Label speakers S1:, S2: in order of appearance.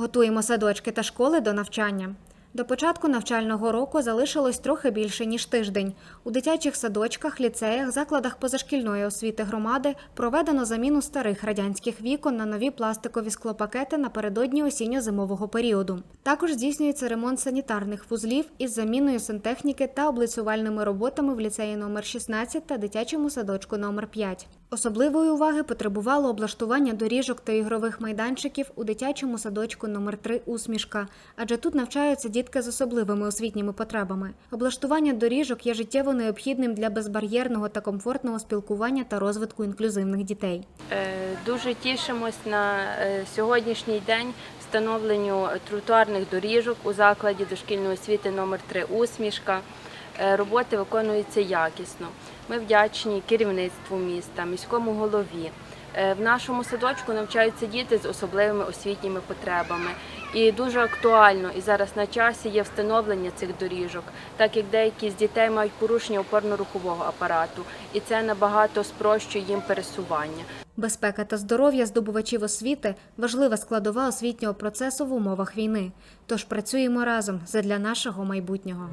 S1: Готуємо садочки та школи до навчання. До початку навчального року залишилось трохи більше ніж тиждень. У дитячих садочках, ліцеях, закладах позашкільної освіти громади проведено заміну старих радянських вікон на нові пластикові склопакети напередодні осінньо-зимового періоду. Також здійснюється ремонт санітарних вузлів із заміною сантехніки та облицювальними роботами в ліцеї номер 16 та дитячому садочку номер 5. Особливої уваги потребувало облаштування доріжок та ігрових майданчиків у дитячому садочку номер 3 Усмішка, адже тут навчаються дітки з особливими освітніми потребами. Облаштування доріжок є життєво необхідним для безбар'єрного та комфортного спілкування та розвитку інклюзивних дітей.
S2: Е, Дуже тішимось на е, сьогоднішній день встановленню тротуарних доріжок у закладі дошкільної освіти номер 3 Усмішка. Е, Роботи виконуються якісно. Ми вдячні керівництву міста, міському голові. Е, В нашому садочку навчаються діти з особливими освітніми потребами. І дуже актуально і зараз на часі є встановлення цих доріжок, так як деякі з дітей мають порушення опорно-рухового апарату, і це набагато спрощує їм пересування.
S1: Безпека та здоров'я здобувачів освіти важлива складова освітнього процесу в умовах війни. Тож працюємо разом задля нашого майбутнього.